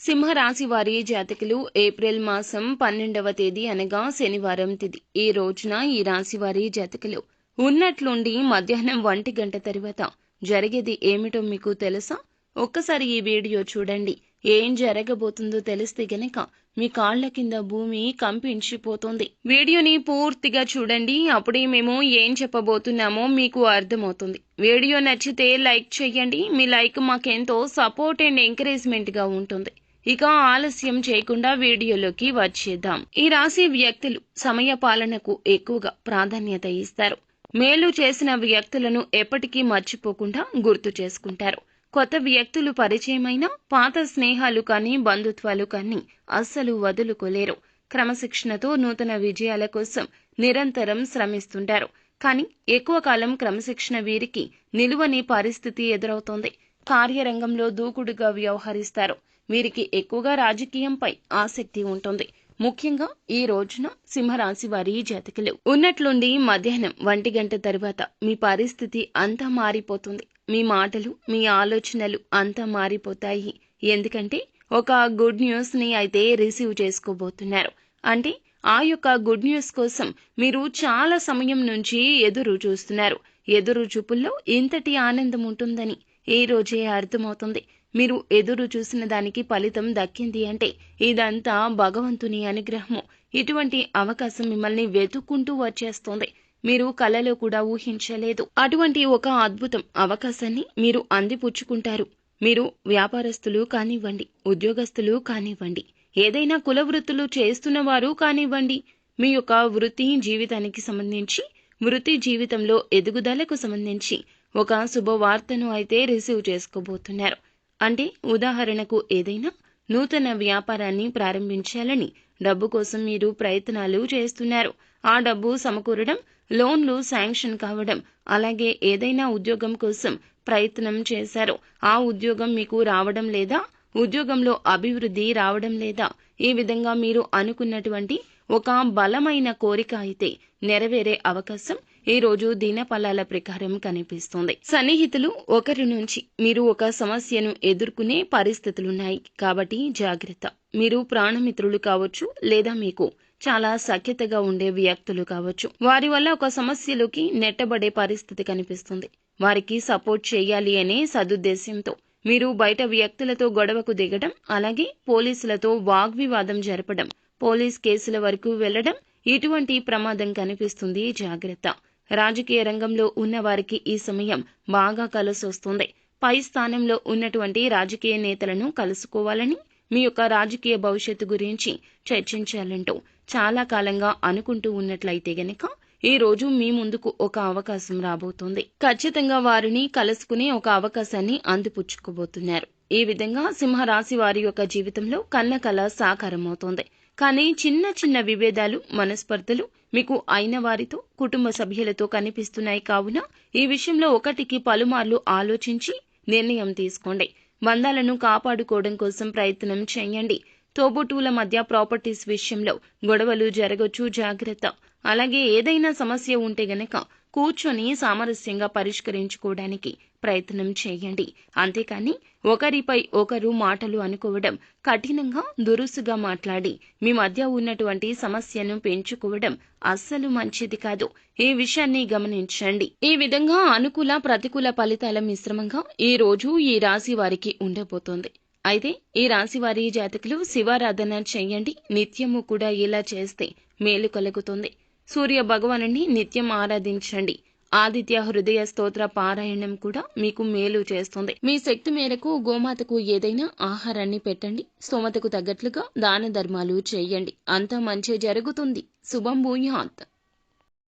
సింహరాశి వారి జాతకులు ఏప్రిల్ మాసం పన్నెండవ తేదీ అనగా శనివారం తిది. ఈ రోజున ఈ రాశి వారి జాతకులు ఉన్నట్లుండి మధ్యాహ్నం ఒంటి గంట తర్వాత జరిగేది ఏమిటో మీకు తెలుసా? ఒక్కసారి ఈ వీడియో చూడండి. ఏం జరగబోతుందో తెలిస్తే గనక మీ కాళ్ళ కింద భూమి కంపించిపోతుంది. వీడియోని పూర్తిగా చూడండి. అప్పుడే మేము ఏం చెప్పబోతున్నామో మీకు అర్థమవుతుంది. వీడియో నచ్చితే లైక్ చేయండి. మీ లైక్ మాకెంతో సపోర్ట్ అండ్ ఎంకరేజ్మెంట్గా ఉంటుంది. ఇక ఆలస్యం చేయకుండా వీడియోలోకి వచ్చేద్దాం. ఈ రాశి వ్యక్తులు సమయ పాలనకు ఎక్కువగా ప్రాధాన్యత ఇస్తారు. మేలు చేసిన వ్యక్తులను ఎప్పటికీ మర్చిపోకుండా గుర్తు చేసుకుంటారు. కొత్త వ్యక్తులు పరిచయమైన పాత స్నేహాలు కానీ బంధుత్వాలు కానీ అస్సలు వదులుకోలేరు. క్రమశిక్షణతో నూతన విజయాల కోసం నిరంతరం శ్రమిస్తుంటారు. కానీ ఎక్కువ కాలం క్రమశిక్షణ వీరికి నిలువని పరిస్థితి ఎదురవుతోంది. కార్యరంగంలో దూకుడుగా వ్యవహరిస్తారు. వీరికి ఎక్కువగా రాజకీయంపై ఆసక్తి ఉంటుంది. ముఖ్యంగా ఈ రోజున సింహరాశి వారి జాతకులు. ఉన్నట్లుండి మధ్యాహ్నం ఒంటి గంట తర్వాత మీ పరిస్థితి అంతా మారిపోతుంది. మీ మాటలు మీ ఆలోచనలు అంతా మారిపోతాయి. ఎందుకంటే ఒక గుడ్ న్యూస్ని అయితే రిసీవ్ చేసుకోబోతున్నారు. అంటే ఆ యొక్క గుడ్ న్యూస్ కోసం మీరు చాలా సమయం నుంచి ఎదురు చూస్తున్నారు. ఎదురు చూపుల్లో ఇంతటి ఆనందం ఉంటుందని ఈ రోజే అర్థమవుతుంది. మీరు ఎదురు చూసిన దానికి ఫలితం దక్కింది అంటే ఇదంతా భగవంతుని అనుగ్రహము. ఇటువంటి అవకాశం మిమ్మల్ని వెతుక్కుంటూ వచ్చేస్తోంది. మీరు కలలో కూడా ఊహించలేదు. అటువంటి ఒక అద్భుతం అవకాశాన్ని మీరు అందిపుచ్చుకుంటారు. మీరు వ్యాపారస్తులు కానివ్వండి ఉద్యోగస్తులు కానివ్వండి ఏదైనా కుల వృత్తులు చేస్తున్నవారు కానివ్వండి మీ యొక్క వృత్తి జీవితానికి సంబంధించి వృత్తి జీవితంలో ఎదుగుదలకు సంబంధించి ఒక శుభవార్తను అయితే రిసీవ్ చేసుకోబోతున్నారు. అంటే ఉదాహరణకు ఏదైనా నూతన వ్యాపారాన్ని ప్రారంభించాలని డబ్బు కోసం మీరు ప్రయత్నాలు చేస్తున్నారు. ఆ డబ్బు సమకూరడం లోన్లు శాంక్షన్ కావడం అలాగే ఏదైనా ఉద్యోగం కోసం ప్రయత్నం చేశారు. ఆ ఉద్యోగం మీకు రావడం లేదా ఉద్యోగంలో అభివృద్ధి రావడం లేదా ఈ విధంగా మీరు అనుకున్నటువంటి ఒక బలమైన కోరిక అయితే నెరవేరే అవకాశం ఈ రోజు దినఫలాల ప్రకారం కనిపిస్తుంది. సన్నిహితులు ఒకరి నుంచి మీరు ఒక సమస్యను ఎదుర్కొనే పరిస్థితులున్నాయి. కాబట్టి జాగ్రత్త. మీరు ప్రాణమిత్రులు కావచ్చు లేదా మీకు చాలా సఖ్యతగా ఉండే వ్యక్తులు కావచ్చు. వారి వల్ల ఒక సమస్యలోకి నెట్టబడే పరిస్థితి కనిపిస్తుంది. వారికి సపోర్ట్ చేయాలి అనే సదుద్దేశంతో మీరు బయట వ్యక్తులతో గొడవకు దిగడం అలాగే పోలీసులతో వాగ్వివాదం జరపడం పోలీస్ కేసుల వరకు వెళ్ళడం ఇటువంటి ప్రమాదం కనిపిస్తుంది. జాగ్రత్త. రాజకీయ రంగంలో ఉన్న వారికి ఈ సమయం బాగా కలిసొస్తుంది పై స్థానంలో ఉన్నటువంటి రాజకీయ నేతలను కలుసుకోవాలని మీ యొక్క రాజకీయ భవిష్యత్తు గురించి చర్చించాలంటూ చాలా కాలంగా అనుకుంటూ ఉన్నట్లయితే గనక ఈ రోజు మీ ముందుకు ఒక అవకాశం రాబోతోంది. ఖచ్చితంగా వారిని కలుసుకునే ఒక అవకాశాన్ని అందిపుచ్చుకోబోతున్నారు. ఈ విధంగా సింహరాశి వారి యొక్క జీవితంలో కన్న కళ సాకారమవుతోంది. కానీ చిన్న చిన్న విభేదాలు మనస్పర్ధలు మీకు అయిన వారితో కుటుంబ సభ్యులతో కనిపిస్తున్నాయి కావున ఈ విషయంలో ఒకటికి పలుమార్లు ఆలోచించి నిర్ణయం తీసుకోండి. బంధాలను కాపాడుకోవడం కోసం ప్రయత్నం చేయండి. తోబుట్టువుల మధ్య ప్రాపర్టీస్ విషయంలో గొడవలు జరగొచ్చు జాగ్రత్త. అలాగే ఏదైనా సమస్య ఉంటే గనక కూర్చొని సామరస్యంగా పరిష్కరించుకోవడానికి ప్రయత్నం చేయండి. అంతేకాని ఒకరిపై ఒకరు మాటలు అనుకోవడం కఠినంగా దురుసుగా మాట్లాడి మీ మధ్య ఉన్నటువంటి సమస్యను పెంచుకోవడం అస్సలు మంచిది కాదు. ఈ విషయాన్ని గమనించండి. ఈ విధంగా అనుకూల ప్రతికూల ఫలితాల మిశ్రమంగా ఈ రోజు ఈ రాశి వారికి ఉండబోతోంది. అయితే ఈ రాశి వారి జాతకులు శివారాధన చేయండి. నిత్యము కూడా ఇలా చేస్తే మేలు కలుగుతుంది. సూర్య భగవానుని నిత్యం ఆరాధించండి. ఆదిత్య హృదయ స్తోత్ర పారాయణం కూడా మీకు మేలు చేస్తుంది. మీ శక్తి మేరకు గోమాతకు ఏదైనా ఆహారాన్ని పెట్టండి. స్తోమతకు తగ్గట్లుగా దాన ధర్మాలు చేయండి. అంతా మంచి జరుగుతుంది. శుభం భూయాత్.